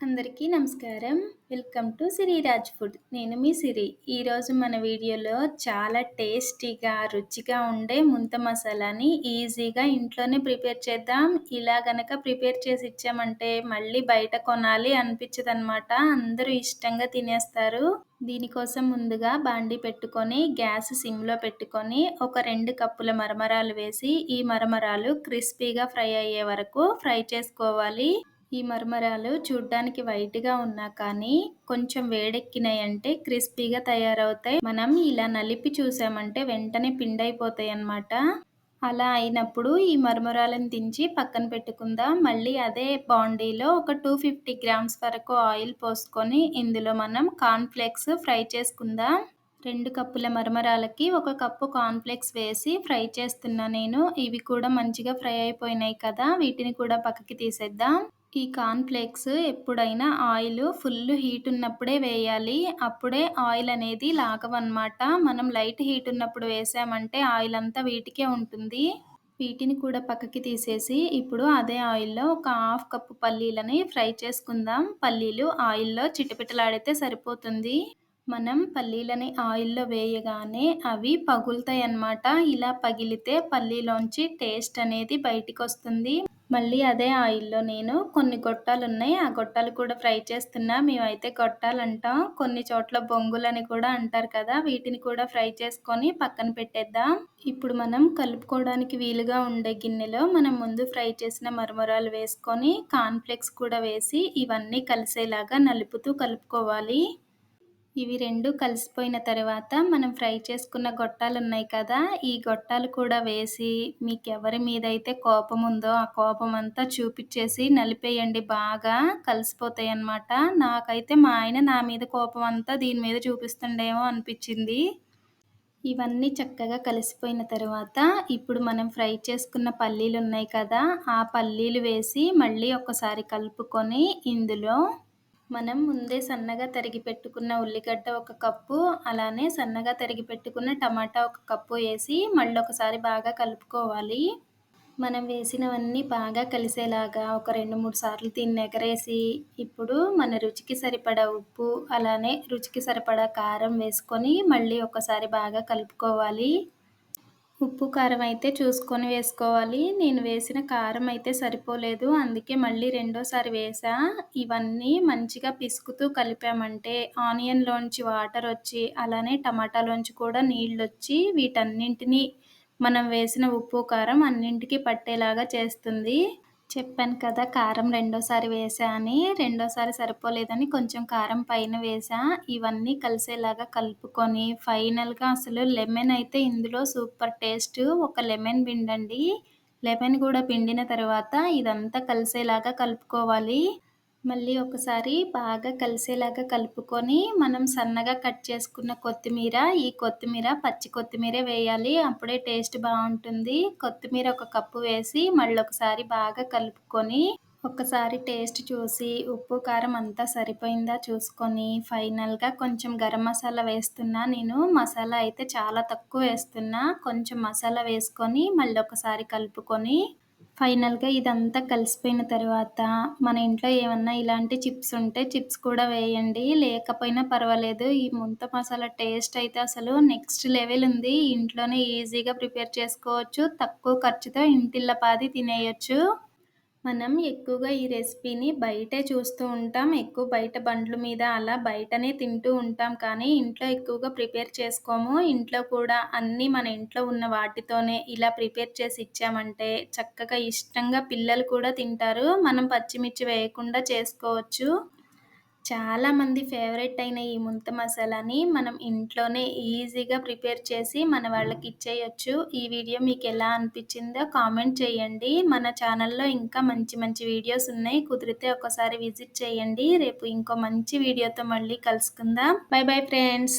అందరికీ నమస్కారం. Welcome to Siriraj food. నేను మీ సిరి. ఈరోజు మన వీడియోలో చాలా టేస్టీగా రుచిగా ఉండే ముంత మసాలాని ఈజీగా ఇంట్లోనే ప్రిపేర్ చేద్దాం. ఇలా గనక ప్రిపేర్ చేసి ఇచ్చామంటే మళ్ళీ బయట కొనాలి అనిపించదు అనమాట అందరూ ఇష్టంగా తినేస్తారు. దీనికోసం ముందుగా బాండి పెట్టుకొని గ్యాస్ సిమ్లో పెట్టుకొని ఒక రెండు కప్పుల మరమరాలు వేసి ఈ మరమరాలు క్రిస్పీగా ఫ్రై అయ్యే వరకు ఫ్రై చేసుకోవాలి. ఈ మరమరాలు చూడ్డానికి వైట్గా ఉన్నా కానీ కొంచెం వేడెక్కినాయంటే క్రిస్పీగా తయారవుతాయి. మనం ఇలా నలిపి చూసామంటే వెంటనే పిండైపోతాయి అన్నమాట. అలా అయినప్పుడు ఈ మరమరాలను దించి పక్కన పెట్టుకుందాం. మళ్ళీ అదే బాండీలో ఒక టూ ఫిఫ్టీ గ్రామ్స్ వరకు ఆయిల్ పోసుకొని ఇందులో మనం కార్న్ఫ్లేక్స్ ఫ్రై చేసుకుందాం. రెండు కప్పుల మరమరాలకి ఒక కప్పు కార్న్ఫ్లేక్స్ వేసి ఫ్రై చేస్తున్నా నేను. ఇవి కూడా మంచిగా ఫ్రై అయిపోయినాయి కదా. వీటిని కూడా పక్కకి తీసేద్దాం. ఈ కార్న్ఫ్లేక్స్ ఎప్పుడైనా ఆయిల్ ఫుల్ హీట్ ఉన్నప్పుడే వేయాలి. అప్పుడే ఆయిల్ అనేది లాగవన్నమాట. మనం లైట్ హీట్ ఉన్నప్పుడు వేసామంటే ఆయిల్ అంతా వీటికే ఉంటుంది. వీటిని కూడా పక్కకి తీసేసి ఇప్పుడు అదే ఆయిల్లో ఒక హాఫ్ కప్పు పల్లీలని ఫ్రై చేసుకుందాం. పల్లీలు ఆయిల్లో చిటపిటలాడితే సరిపోతుంది. మనం పల్లీలని ఆయిల్లో వేయగానే అవి పగులుతాయి అన్నమాట ఇలా పగిలితే పల్లీలోంచి టేస్ట్ అనేది బయటికి వస్తుంది మళ్ళీ అదే ఆయిల్లో నేను కొన్ని గొట్టాలు ఉన్నాయి ఆ గొట్టాలు కూడా ఫ్రై చేస్తున్నా. మేమైతే గొట్టాలు అంటాం కొన్ని చోట్ల బొంగులని కూడా అంటారు కదా వీటిని కూడా ఫ్రై చేసుకొని పక్కన పెట్టేద్దాం. ఇప్పుడు మనం కలుపుకోవడానికి వీలుగా ఉండే గిన్నెలో మనం ముందు ఫ్రై చేసిన మరమరాలు వేసుకొని కార్న్ఫ్లెక్స్ కూడా వేసి ఇవన్నీ కలిసేలాగా నలుపుతూ కలుపుకోవాలి. ఇవి రెండు కలిసిపోయిన తర్వాత మనం ఫ్రై చేసుకున్న గొట్టాలు ఉన్నాయి కదా ఈ గొట్టాలు కూడా వేసి మీకు ఎవరి మీద అయితే కోపం ఉందో ఆ కోపం అంతా చూపించేసి నలిపేయండి బాగా కలిసిపోతాయి అన్నమాట. నాకైతే మా ఆయన నా మీద కోపం అంతా దీని మీద చూపిస్తుండేమో అనిపించింది. ఇవన్నీ చక్కగా కలిసిపోయిన తర్వాత ఇప్పుడు మనం ఫ్రై చేసుకున్న పల్లీలు ఉన్నాయి కదా ఆ పల్లీలు వేసి మళ్ళీ ఒకసారి కలుపుకొని ఇందులో మనం ముందే సన్నగా తరిగి పెట్టుకున్న ఉల్లిగడ్డ ఒక కప్పు అలానే సన్నగా తరిగి పెట్టుకున్న టమాటా ఒక కప్పు వేసి మళ్ళీ ఒకసారి బాగా కలుపుకోవాలి. మనం వేసినవన్నీ బాగా కలిసేలాగా ఒక రెండు మూడు సార్లు దీన్ని ఎగరేసి ఇప్పుడు మన రుచికి సరిపడా ఉప్పు అలానే రుచికి సరిపడా కారం వేసుకొని మళ్ళీ ఒకసారి బాగా కలుపుకోవాలి. ఉప్పు కారం అయితే చూసుకొని వేసుకోవాలి. నేను వేసిన కారం అయితే సరిపోలేదు. అందుకే మళ్ళీ రెండోసారి వేసా. ఇవన్నీ మంచిగా పిసుకుతూ కలిపామంటే ఆనియన్లోంచి వాటర్ వచ్చి అలానే టమాటాలోంచి కూడా నీళ్ళు వచ్చి వీటన్నింటినీ మనం వేసిన ఉప్పు కారం అన్నింటికి పట్టేలాగా చేస్తుంది. చెప్పాను కదా కారం రెండోసారి వేసా అని. రెండోసారి సరిపోలేదని కొంచెం కారం పైన వేసా ఇవన్నీ కలిసేలాగా కలుపుకొని ఫైనల్గా అసలు లెమన్ అయితే ఇందులో సూపర్ టేస్ట్. ఒక లెమన్ పిండండి. లెమన్ కూడా పిండిన తర్వాత ఇదంతా కలిసేలాగా కలుపుకోవాలి. మళ్ళీ ఒకసారి బాగా కలిసేలాగా కలుపుకొని మనం సన్నగా కట్ చేసుకున్న కొత్తిమీర ఈ కొత్తిమీర పచ్చి కొత్తిమీర వేయాలి. అప్పుడే టేస్ట్ బాగుంటుంది. కొత్తిమీర ఒక కప్పు వేసి మళ్ళీ ఒకసారి బాగా కలుపుకొని ఒక్కసారి టేస్ట్ చూసి ఉప్పు కారం అంతా సరిపోయిందా చూసుకొని ఫైనల్గా కొంచెం గరం మసాలా వేస్తున్నా. నేను మసాలా అయితే చాలా తక్కువ వేస్తున్నా. కొంచెం మసాలా వేసుకొని మళ్ళీ ఒకసారి కలుపుకొని ఫైనల్గా ఇదంతా కలిసిపోయిన తర్వాత మన ఇంట్లో ఏమన్నా ఇలాంటి చిప్స్ ఉంటే చిప్స్ కూడా వేయండి. లేకపోయినా పర్వాలేదు. ఈ ముంత మసాలా టేస్ట్ అయితే అసలు నెక్స్ట్ లెవెల్ ఉంది. ఇంట్లోనే ఈజీగా ప్రిపేర్ చేసుకోవచ్చు. తక్కువ ఖర్చుతో ఇంటిల్లపాది తినేయచ్చు. మనం ఎక్కువగా ఈ రెసిపీని బయటే చూస్తూ ఉంటాం. ఎక్కువ బయట బండ్ల మీద అలా బయటనే తింటూ ఉంటాం. కానీ ఇంట్లో ఎక్కువగా ప్రిపేర్ చేసుకోము. ఇంట్లో కూడా అన్నీ మన ఇంట్లో ఉన్న వాటితోనే ఇలా ప్రిపేర్ చేసి ఇచ్చామంటే చక్కగా ఇష్టంగా పిల్లలు కూడా తింటారు. మనం పచ్చిమిర్చి వేయకుండా చేసుకోవచ్చు. చాలామంది ఫేవరెట్ అయిన ఈ ముంత మసాలాని మనం ఇంట్లోనే ఈజీగా ప్రిపేర్ చేసి మన వాళ్ళకి ఇచ్చేయచ్చు. ఈ వీడియో మీకు ఎలా అనిపించిందో కామెంట్ చేయండి. మన ఛానల్లో ఇంకా మంచి మంచి వీడియోస్ ఉన్నాయి. కుదిరితే ఒకసారి విజిట్ చేయండి. రేపు ఇంకో మంచి వీడియోతో మళ్ళీ కలుసుకుందాం. Bye bye friends.